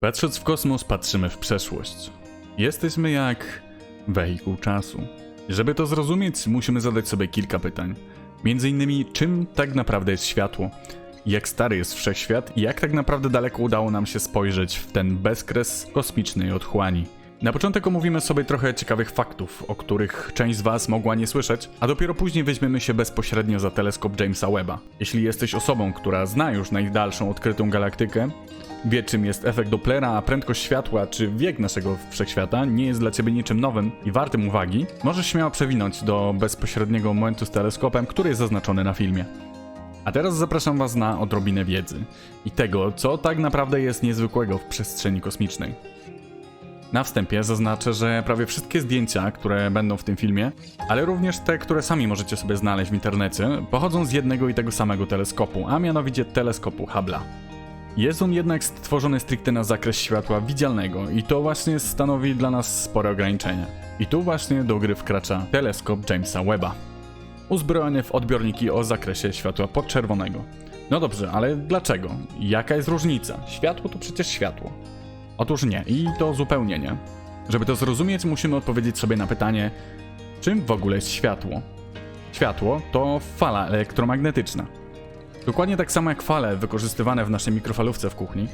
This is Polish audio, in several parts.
Patrząc w kosmos, patrzymy w przeszłość. Jesteśmy jak wehikuł czasu. Żeby to zrozumieć, musimy zadać sobie kilka pytań. Między innymi, czym tak naprawdę jest światło? Jak stary jest wszechświat i jak tak naprawdę daleko udało nam się spojrzeć w ten bezkres kosmicznej otchłani? Na początek omówimy sobie trochę ciekawych faktów, o których część z Was mogła nie słyszeć, a dopiero później weźmiemy się bezpośrednio za teleskop Jamesa Webba. Jeśli jesteś osobą, która zna już najdalszą odkrytą galaktykę, wie czym jest efekt Dopplera, a prędkość światła czy wiek naszego wszechświata nie jest dla Ciebie niczym nowym i wartym uwagi, możesz śmiało przewinąć do bezpośredniego momentu z teleskopem, który jest zaznaczony na filmie. A teraz zapraszam Was na odrobinę wiedzy i tego, co tak naprawdę jest niezwykłego w przestrzeni kosmicznej. Na wstępie zaznaczę, że prawie wszystkie zdjęcia, które będą w tym filmie, ale również te, które sami możecie sobie znaleźć w internecie, pochodzą z jednego i tego samego teleskopu, a mianowicie teleskopu Hubble'a. Jest on jednak stworzony stricte na zakres światła widzialnego i to właśnie stanowi dla nas spore ograniczenie. I tu właśnie do gry wkracza teleskop Jamesa Webba. Uzbrojony w odbiorniki o zakresie światła podczerwonego. No dobrze, ale dlaczego? Jaka jest różnica? Światło to przecież światło. Otóż nie, i to zupełnie nie. Żeby to zrozumieć, musimy odpowiedzieć sobie na pytanie, czym w ogóle jest światło? Światło to fala elektromagnetyczna. Dokładnie tak samo jak fale wykorzystywane w naszej mikrofalówce w kuchni,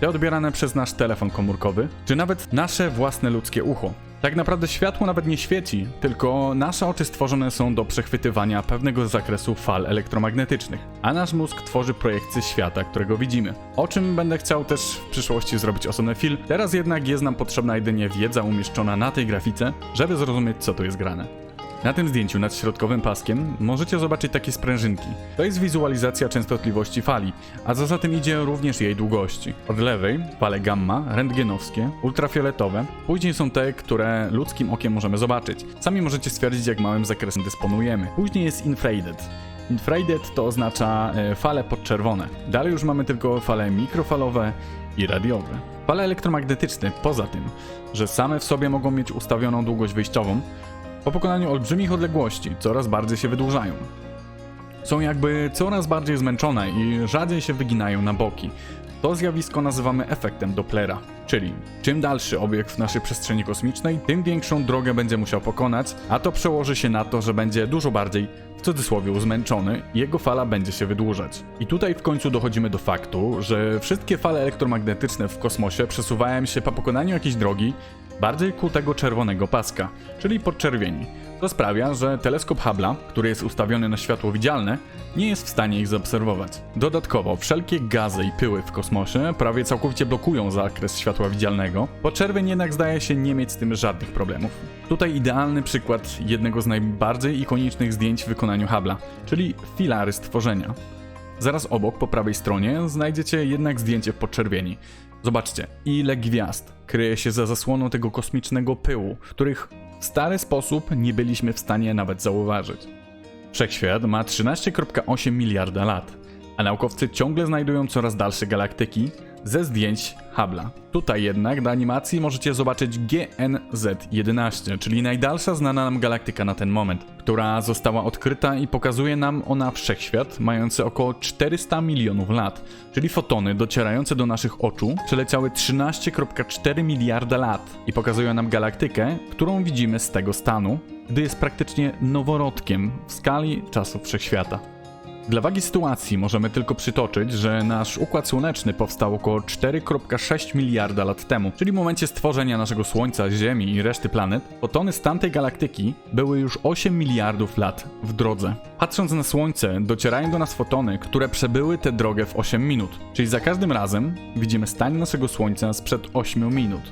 te odbierane przez nasz telefon komórkowy, czy nawet nasze własne ludzkie ucho. Tak naprawdę światło nawet nie świeci, tylko nasze oczy stworzone są do przechwytywania pewnego zakresu fal elektromagnetycznych, a nasz mózg tworzy projekcje świata, którego widzimy. O czym będę chciał też w przyszłości zrobić osobny film, teraz jednak jest nam potrzebna jedynie wiedza umieszczona na tej grafice, żeby zrozumieć co tu jest grane. Na tym zdjęciu nad środkowym paskiem możecie zobaczyć takie sprężynki. To jest wizualizacja częstotliwości fali, a za tym idzie również jej długości. Od lewej fale gamma, rentgenowskie, ultrafioletowe, później są te, które ludzkim okiem możemy zobaczyć. Sami możecie stwierdzić jak małym zakresem dysponujemy. Później jest infrared. Infrared to oznacza e, fale podczerwone. Dalej już mamy tylko fale mikrofalowe i radiowe. Fale elektromagnetyczne, poza tym, że same w sobie mogą mieć ustawioną długość wyjściową, po pokonaniu olbrzymich odległości coraz bardziej się wydłużają. Są jakby coraz bardziej zmęczone i rzadziej się wyginają na boki. To zjawisko nazywamy efektem Dopplera, czyli czym dalszy obiekt w naszej przestrzeni kosmicznej, tym większą drogę będzie musiał pokonać, a to przełoży się na to, że będzie dużo bardziej w cudzysłowie zmęczony jego fala będzie się wydłużać. I tutaj w końcu dochodzimy do faktu, że wszystkie fale elektromagnetyczne w kosmosie przesuwają się po pokonaniu jakiejś drogi bardziej ku tego czerwonego paska, czyli podczerwieni. To sprawia, że teleskop Hubble'a, który jest ustawiony na światło widzialne, nie jest w stanie ich zaobserwować. Dodatkowo, wszelkie gazy i pyły w kosmosie prawie całkowicie blokują zakres światła widzialnego, podczerwień jednak zdaje się nie mieć z tym żadnych problemów. Tutaj idealny przykład jednego z najbardziej ikonicznych zdjęć w wykonaniu Hubble'a, czyli filary stworzenia. Zaraz obok, po prawej stronie, znajdziecie jednak zdjęcie w podczerwieni. Zobaczcie, ile gwiazd kryje się za zasłoną tego kosmicznego pyłu, których w stary sposób nie byliśmy w stanie nawet zauważyć. Wszechświat ma 13,8 miliarda lat, a naukowcy ciągle znajdują coraz dalsze galaktyki ze zdjęć Hubble'a. Tutaj jednak na animacji możecie zobaczyć GNZ-11, czyli najdalsza znana nam galaktyka na ten moment, która została odkryta i pokazuje nam ona wszechświat mający około 400 milionów lat, czyli fotony docierające do naszych oczu przeleciały 13,4 miliarda lat i pokazują nam galaktykę, którą widzimy z tego stanu, gdy jest praktycznie noworodkiem w skali czasów wszechświata. Dla wagi sytuacji możemy tylko przytoczyć, że nasz Układ Słoneczny powstał około 4,6 miliarda lat temu, czyli w momencie stworzenia naszego Słońca, Ziemi i reszty planet, fotony z tamtej galaktyki były już 8 miliardów lat w drodze. Patrząc na Słońce, docierają do nas fotony, które przebyły tę drogę w 8 minut, czyli za każdym razem widzimy stan naszego Słońca sprzed 8 minut.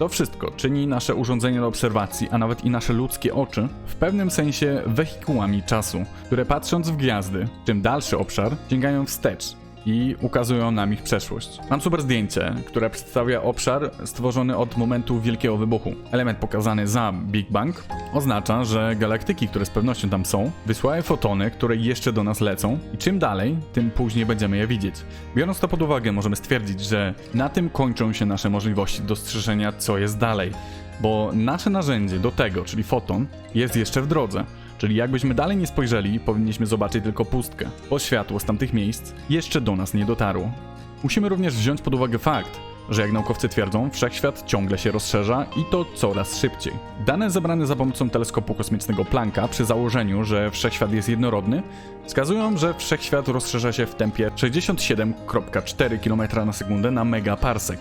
To wszystko czyni nasze urządzenie do obserwacji, a nawet i nasze ludzkie oczy, w pewnym sensie wehikułami czasu, które patrząc w gwiazdy, czym dalszy obszar, sięgają wstecz i ukazują nam ich przeszłość. Mam super zdjęcie, które przedstawia obszar stworzony od momentu wielkiego wybuchu. Element pokazany za Big Bang oznacza, że galaktyki, które z pewnością tam są, wysłały fotony, które jeszcze do nas lecą i czym dalej, tym później będziemy je widzieć. Biorąc to pod uwagę, możemy stwierdzić, że na tym kończą się nasze możliwości dostrzeżenia, co jest dalej. Bo nasze narzędzie do tego, czyli foton, jest jeszcze w drodze. Czyli jakbyśmy dalej nie spojrzeli, powinniśmy zobaczyć tylko pustkę, bo światło z tamtych miejsc jeszcze do nas nie dotarło. Musimy również wziąć pod uwagę fakt, że jak naukowcy twierdzą, wszechświat ciągle się rozszerza i to coraz szybciej. Dane zebrane za pomocą teleskopu kosmicznego Plancka przy założeniu, że wszechświat jest jednorodny, wskazują, że wszechświat rozszerza się w tempie 67,4 km na sekundę na megaparsek.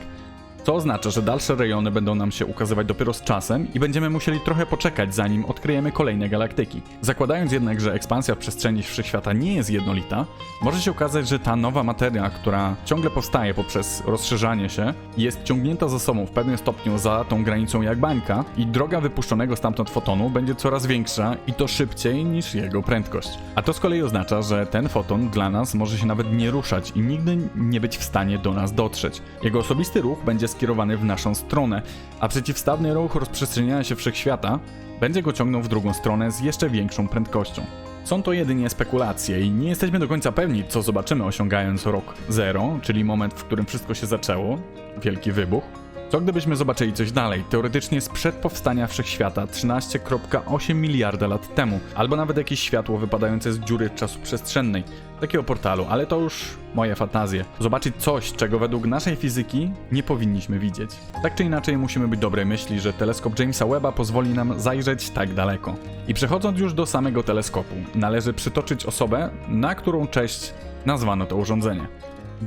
To oznacza, że dalsze rejony będą nam się ukazywać dopiero z czasem i będziemy musieli trochę poczekać, zanim odkryjemy kolejne galaktyki. Zakładając jednak, że ekspansja w przestrzeni wszechświata nie jest jednolita, może się okazać, że ta nowa materia, która ciągle powstaje poprzez rozszerzanie się, jest ciągnięta za sobą w pewnym stopniu za tą granicą jak bańka i droga wypuszczonego stamtąd fotonu będzie coraz większa i to szybciej niż jego prędkość. A to z kolei oznacza, że ten foton dla nas może się nawet nie ruszać i nigdy nie być w stanie do nas dotrzeć. Jego osobisty ruch będzie skierowany w naszą stronę, a przeciwstawny ruch rozprzestrzeniania się wszechświata będzie go ciągnął w drugą stronę z jeszcze większą prędkością. Są to jedynie spekulacje i nie jesteśmy do końca pewni, co zobaczymy osiągając rok zero, czyli moment, w którym wszystko się zaczęło, wielki wybuch. Co gdybyśmy zobaczyli coś dalej, teoretycznie sprzed powstania wszechświata 13,8 miliarda lat temu, albo nawet jakieś światło wypadające z dziury czasu przestrzennej, takiego portalu, ale to już moje fantazje. Zobaczyć coś, czego według naszej fizyki nie powinniśmy widzieć. Tak czy inaczej musimy być dobrej myśli, że teleskop Jamesa Webba pozwoli nam zajrzeć tak daleko. I przechodząc już do samego teleskopu, należy przytoczyć osobę, na którą cześć nazwano to urządzenie.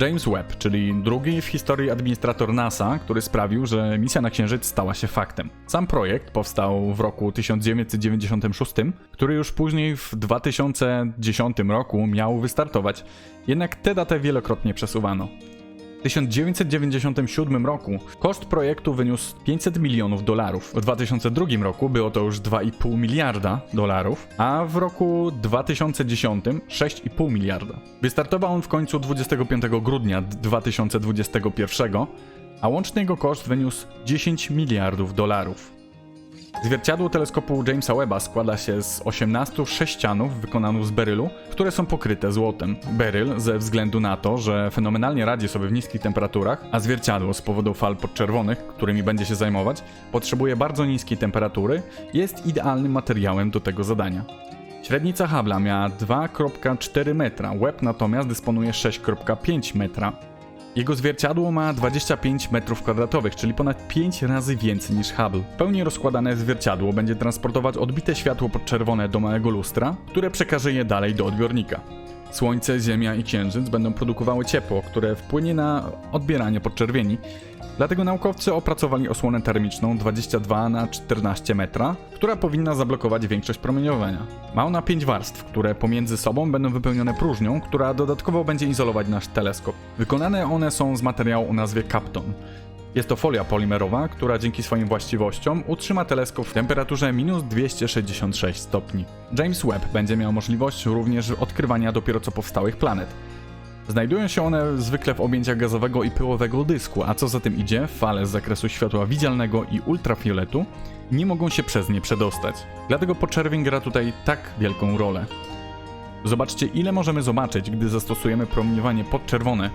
James Webb, czyli drugi w historii administrator NASA, który sprawił, że misja na Księżyc stała się faktem. Sam projekt powstał w roku 1996, który już później w 2010 roku miał wystartować, jednak tę datę wielokrotnie przesuwano. W 1997 roku koszt projektu wyniósł 500 milionów dolarów. W 2002 roku było to już 2,5 miliarda dolarów, a w roku 2010 6,5 miliarda. Wystartował on w końcu 25 grudnia 2021, a łączny jego koszt wyniósł 10 miliardów dolarów. Zwierciadło teleskopu Jamesa Webba składa się z 18 sześcianów wykonanych z berylu, które są pokryte złotem. Beryl ze względu na to, że fenomenalnie radzi sobie w niskich temperaturach, a zwierciadło z powodu fal podczerwonych, którymi będzie się zajmować, potrzebuje bardzo niskiej temperatury, jest idealnym materiałem do tego zadania. Średnica Hubble'a miała 2,4 metra, Webb natomiast dysponuje 6,5 metra. Jego zwierciadło ma 25 m2, czyli ponad 5 razy więcej niż Hubble. W pełni rozkładane zwierciadło będzie transportować odbite światło podczerwone do małego lustra, które przekaże je dalej do odbiornika. Słońce, Ziemia i Księżyc będą produkowały ciepło, które wpłynie na odbieranie podczerwieni, Dlatego naukowcy opracowali osłonę termiczną 22 na 14 metra, która powinna zablokować większość promieniowania. Ma ona 5 warstw, które pomiędzy sobą będą wypełnione próżnią, która dodatkowo będzie izolować nasz teleskop. Wykonane one są z materiału o nazwie Kapton. Jest to folia polimerowa, która dzięki swoim właściwościom utrzyma teleskop w temperaturze minus 266 stopni. James Webb będzie miał możliwość również odkrywania dopiero co powstałych planet. Znajdują się one zwykle w objęciach gazowego i pyłowego dysku, a co za tym idzie, fale z zakresu światła widzialnego i ultrafioletu nie mogą się przez nie przedostać. Dlatego podczerwień gra tutaj tak wielką rolę. Zobaczcie, ile możemy zobaczyć, gdy zastosujemy promieniowanie podczerwone.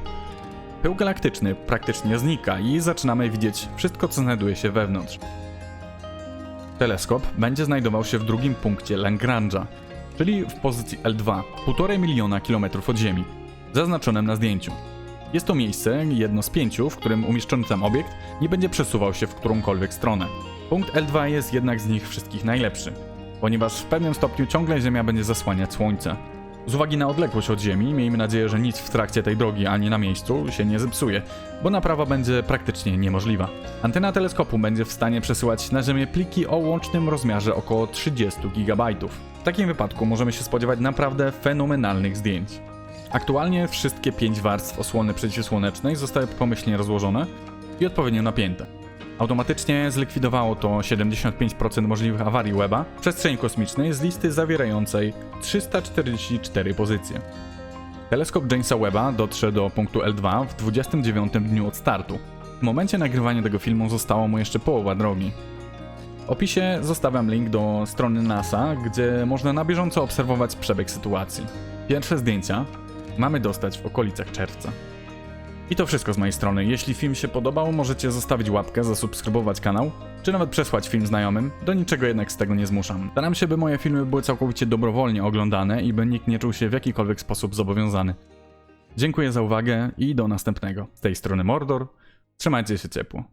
Pył galaktyczny praktycznie znika i zaczynamy widzieć wszystko, co znajduje się wewnątrz. Teleskop będzie znajdował się w drugim punkcie Lagrange'a, czyli w pozycji L2, 1,5 miliona kilometrów od Ziemi zaznaczonym na zdjęciu. Jest to miejsce, jedno z pięciu, w którym umieszczony tam obiekt nie będzie przesuwał się w którąkolwiek stronę. Punkt L2 jest jednak z nich wszystkich najlepszy, ponieważ w pewnym stopniu ciągle Ziemia będzie zasłaniać Słońce. Z uwagi na odległość od Ziemi, miejmy nadzieję, że nic w trakcie tej drogi ani na miejscu się nie zepsuje, bo naprawa będzie praktycznie niemożliwa. Antena teleskopu będzie w stanie przesyłać na Ziemię pliki o łącznym rozmiarze około 30 GB. W takim wypadku możemy się spodziewać naprawdę fenomenalnych zdjęć. Aktualnie wszystkie pięć warstw osłony przeciwsłonecznej zostały pomyślnie rozłożone i odpowiednio napięte. Automatycznie zlikwidowało to 75% możliwych awarii Weba w przestrzeni kosmicznej z listy zawierającej 344 pozycje. Teleskop Jamesa Webba dotrze do punktu L2 w 29 dniu od startu. W momencie nagrywania tego filmu zostało mu jeszcze połowa drogi. W opisie zostawiam link do strony NASA, gdzie można na bieżąco obserwować przebieg sytuacji. Pierwsze zdjęcia mamy dostać w okolicach czerwca. I to wszystko z mojej strony. Jeśli film się podobał, możecie zostawić łapkę, zasubskrybować kanał, czy nawet przesłać film znajomym. Do niczego jednak z tego nie zmuszam. Staram się, by moje filmy były całkowicie dobrowolnie oglądane i by nikt nie czuł się w jakikolwiek sposób zobowiązany. Dziękuję za uwagę i do następnego. Z tej strony Mordor. Trzymajcie się ciepło.